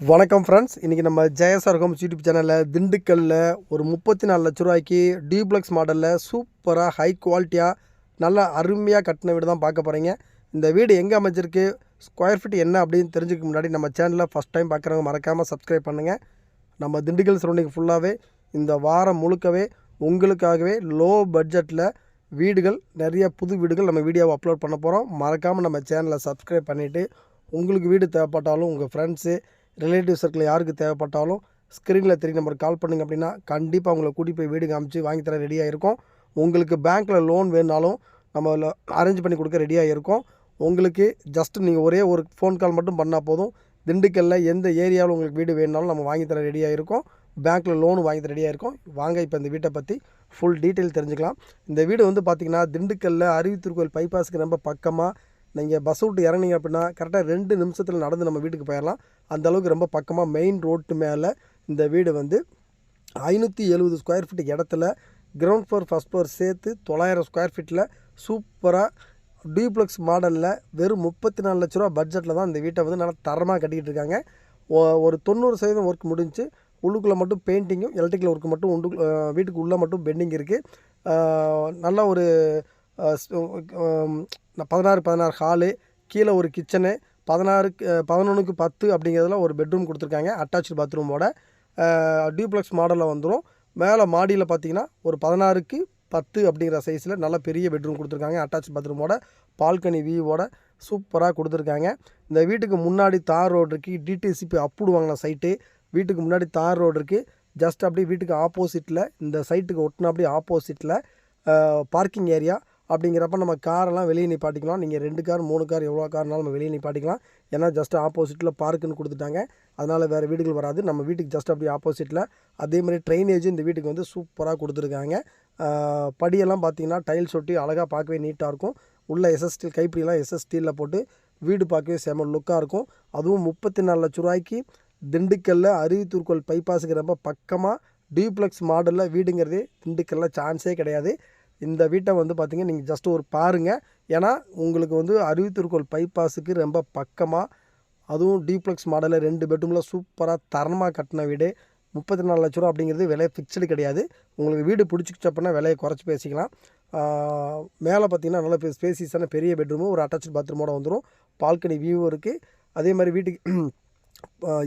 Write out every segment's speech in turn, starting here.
வணக்கம் ஃப்ரெண்ட்ஸ் இன்றைக்கி நம்ம ஜெயசர்கம் யூடியூப் சேனலில் திண்டுக்கல்லில் ஒரு முப்பத்தி நாலு லட்ச ரூபாய்க்கு டியூப்ளெக்ஸ் மாடலில் சூப்பராக ஹை குவாலிட்டியாக நல்லா அருமையாக கட்டின வீடு தான் பார்க்க போகிறீங்க இந்த வீடு எங்கே அமைஞ்சிருக்கு ஸ்கொயர் ஃபீட் என்ன அப்படின்னு தெரிஞ்சுக்க முன்னாடி நம்ம சேனலில் ஃபஸ்ட் டைம் பார்க்குறவங்க மறக்காமல் சப்ஸ்கிரைப் பண்ணுங்கள் நம்ம திண்டுக்கல் சரௌண்டிங் ஃபுல்லாகவே இந்த வாரம் முழுக்கவே உங்களுக்காகவே லோ பட்ஜெட்டில் வீடுகள் நிறைய புது வீடுகள் நம்ம வீடியோவை அப்லோட் பண்ண போகிறோம் மறக்காமல் நம்ம சேனலை சப்ஸ்கிரைப் பண்ணிவிட்டு உங்களுக்கு வீடு தேவைப்பட்டாலும் உங்கள் ஃப்ரெண்ட்ஸு ரிலேட்டிவ் சர்க்கிள் யாருக்கு தேவைப்பட்டாலும் ஸ்க்ரீனில் தெரிய நம்பர் கால் பண்ணுங்க அப்படின்னா கண்டிப்பாக உங்களை கூட்டி போய் வீடு காமிச்சு வாங்கி தர ரெடியாக இருக்கும் உங்களுக்கு பேங்க்கில் லோன் வேணாலும் நம்ம அரேஞ்ச் பண்ணி கொடுக்க ரெடியாக இருக்கும் உங்களுக்கு ஜஸ்ட் நீங்கள் ஒரே ஒரு ஃபோன் கால் மட்டும் பண்ணால் போதும். திண்டுக்கல்லில் எந்த ஏரியாவில் உங்களுக்கு வீடு வேணுனாலும் நம்ம வாங்கி தர ரெடியாக இருக்கும் பேங்க்கில் லோன் வாங்கி தர ரெடியாக இருக்கும் வாங்க இப்போ இந்த வீட்டை பற்றி ஃபுல் டீட்டெயில் தெரிஞ்சுக்கலாம். இந்த வீடு வந்து பார்த்திங்கன்னா திண்டுக்கல்லில் அருவித்திருக்கோயில் பைபாஸுக்கு ரொம்ப பக்கமாக நீங்கள் பஸ் விட்டு இறங்குனீங்க அப்படின்னா கரெக்டாக ரெண்டு நிமிஷத்தில் நடந்து நம்ம வீட்டுக்கு போயிடலாம் அந்த அளவுக்கு ரொம்ப பக்கமாக மெயின் ரோட்டு மேலே இந்த வீடு வந்து ஐநூற்றி எழுபது ஸ்கொயர் ஃபீட் இடத்துல கிரவுண்ட் ஃப்ளோர் ஃபஸ்ட் ஃப்ளோர் சேர்த்து தொள்ளாயிரம் ஸ்கொயர் ஃபீட்டில் சூப்பராக டியூப்ளெக்ஸ் மாடலில் வெறும் முப்பத்தி நாலு லட்ச ரூபா பட்ஜெட்டில் தான் இந்த வீட்டை வந்து நல்லா தரமாக கட்டிக்கிட்டு இருக்காங்க. ஒ- ஒரு தொண்ணூறு சதவீதம் ஒர்க் முடிஞ்சு உள்ளுக்குள்ளே மட்டும் பெயிண்டிங்கும் எலக்ட்ரிக்கல் ஒர்க்கு மட்டும் உண்டு வீட்டுக்கு உள்ளே மட்டும் பெண்டிங் இருக்குது நல்ல ஒரு பதினாறு பதினாறு ஹாலு கீழே ஒரு கிச்சனு பதினாறு பதினொன்றுக்கு பத்து அப்படிங்கிறதுல ஒரு பெட்ரூம் கொடுத்துருக்காங்க அட்டாச்சு பாத்ரூமோட டியூப்ளெக்ஸ் மாடலில் வந்துடும் மேலே மாடியில் பார்த்தீங்கன்னா ஒரு பதினாறுக்கு பத்து அப்படிங்கிற சைஸில் நல்ல பெரிய பெட்ரூம் கொடுத்துருக்காங்க அட்டாச் பாத்ரூமோட பால்கனி வியூவோட சூப்பராக கொடுத்துருக்காங்க. இந்த வீட்டுக்கு முன்னாடி தார் ரோடு இருக்குது டிடிசிபி அப்ரூவ் வாங்கின சைட்டு வீட்டுக்கு முன்னாடி தார் ரோடு இருக்குது ஜஸ்ட் அப்படியே வீட்டுக்கு ஆப்போசிட்டில் இந்த சைட்டுக்கு ஒட்டின அப்படியே ஆப்போசிட்டில் பார்க்கிங் ஏரியா அப்படிங்கிறப்ப நம்ம காரெல்லாம் வெளியே நிப்பாட்டிக்கலாம். நீங்கள் ரெண்டு கார் மூணு கார் எவ்வளோ கார்னாலும் நம்ம வெளியே நிப்பாட்டிக்கலாம். ஏன்னா ஜஸ்ட் ஆப்போசிட்டில் பார்க்குன்னு கொடுத்துட்டாங்க. அதனால் வேறு வீடுகள் வராது. நம்ம வீட்டுக்கு ஜஸ்ட் அப்படியே ஆப்போசிட்டில் அதேமாதிரி ட்ரைனேஜ் இந்த வீட்டுக்கு வந்து சூப்பராக கொடுத்துருக்காங்க. படியெல்லாம் பார்த்தீங்கன்னா டைல்ஸ் ஒட்டி அழகாக பார்க்கவே நீட்டாக இருக்கும். உள்ளே எஸ்எஸ்டி கைப்பிடிலாம் எஸ்எஸ்டியில் போட்டு வீடு பார்க்கவே செம லுக்காக இருக்கும். அதுவும் முப்பத்தி நாலு லட்ச ரூபாய்க்கு திண்டுக்கல்லில் அருவித்தூர்கோள் பைபாஸுக்கு ரொம்ப பக்கமாக டியூப்ளெக்ஸ் மாடலில் வீடுங்கிறதே திண்டுக்கல்லில் சான்ஸே கிடையாது. இந்த வீட்டை வந்து பார்த்திங்கன்னா நீங்கள் ஜஸ்ட் ஒரு பாருங்கள் ஏன்னா உங்களுக்கு வந்து அருவித்திருக்கோள் பைபாஸுக்கு ரொம்ப பக்கமாக அதுவும் டீப்ளெக்ஸ் மாடலில் ரெண்டு பெட்ரூமில் சூப்பராக தரமாக கட்டின வீடு. முப்பத்தி நாலு லட்ச ரூபா அப்படிங்கிறது விலை ஃபிக்ஸ்டு கிடையாது. உங்களுக்கு வீடு பிடிச்சிக்கிச்சு அப்படின்னா விலையை குறைச்சி பேசிக்கலாம். மேலே பார்த்திங்கன்னா நல்ல ஸ்பேசிஸான பெரிய பெட்ரூமு ஒரு அட்டாச் பாத்ரூமோட வந்துடும் பால்கனி வியூவும் இருக்குது அதே மாதிரி வீட்டுக்கு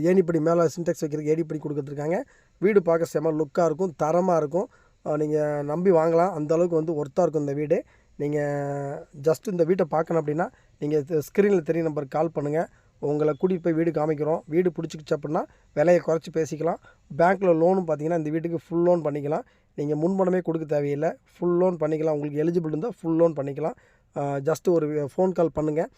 ஏணிப்படி மேலே சின்டெக்ஸ் வைக்கிறதுக்கு ஏணிப்படி கொடுத்துருக்காங்க வீடு பார்க்க செம லுக்காக இருக்கும் தரமாக இருக்கும். நீங்கள் நம்பி வாங்கலாம். அந்த அளவுக்கு வந்து ஒர்த்தாக இருக்கும் இந்த வீடு. நீங்கள் ஜஸ்ட் இந்த வீட்டை பார்க்கணும் அப்படின்னா நீங்கள் ஸ்க்ரீனில் தெரிய நம்பருக்கு கால் பண்ணுங்கள் உங்களை கூட்டிகிட்டு போய் வீடு காமிக்கிறோம். வீடு பிடிச்சிக்கிச்சு அப்படின்னா விலையை குறைச்சி பேசிக்கலாம். பேங்க்கில் லோனும் பார்த்தீங்கன்னா இந்த வீட்டுக்கு ஃபுல் லோன் பண்ணிக்கலாம். நீங்கள் முன்பணமே கொடுக்க தேவையில்லை. ஃபுல் லோன் பண்ணிக்கலாம். உங்களுக்கு எலிஜிபிள் இருந்தால் ஃபுல் லோன் பண்ணிக்கலாம். ஜஸ்ட் ஒரு ஃபோன் கால் பண்ணுங்கள்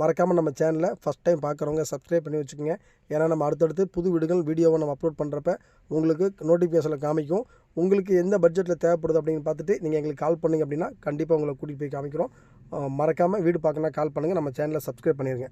மறக்காமல் நம்ம சேனலை ஃபஸ்ட் டைம் பார்க்குறவங்க சப்ஸ்கிரைப் பண்ணி வச்சுக்கோங்க. ஏன்னா நம்ம அடுத்தடுத்து புது வீடுகள் வீடியோவை நம்ம அப்லோட் பண்ணுறப்ப உங்களுக்கு நோட்டிஃபிகேஷனில் காமிக்கும். உங்களுக்கு எந்த பட்ஜெட்டில் தேவைப்படுது அப்படின்னு பார்த்துட்டு நீங்கள் எங்களுக்கு கால் பண்ணுங்க அப்படின்னா கண்டிப்பாக உங்களை கூட்டிகிட்டு போய் காமிக்கிறோம். மறக்காமல் வீடு பார்க்கணுன்னா கால் பண்ணுங்கள் நம்ம சேனலை சப்ஸ்கிரைப் பண்ணிடுங்க